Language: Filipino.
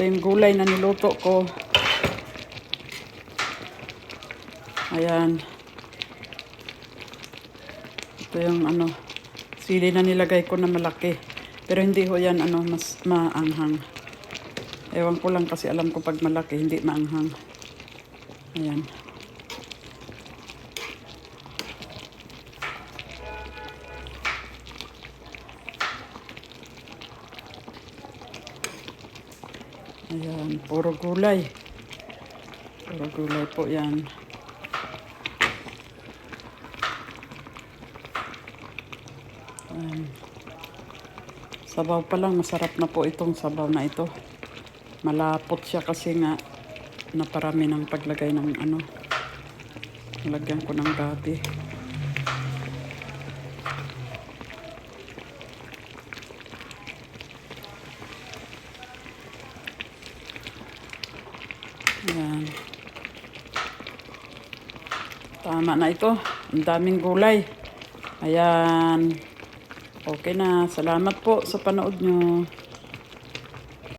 Ito yung gulay na niluto ko. Ayan. Ito yung ano, sili na nilagay ko na malaki. Pero hindi ho yan ano, mas maanghang. Ewan ko lang kasi alam ko pag malaki, hindi maanghang. Ayan. Ayan, puro gulay. Puro gulay po yan. Ayan. Sabaw pa lang, masarap na po itong sabaw na ito. Malapot siya kasi nga naparami ng paglagay ng ano. Lagyan ko ng gabi. Ayan. Tama na ito. Ang daming gulay. Ayan. Okay na. Salamat po sa panood nyo.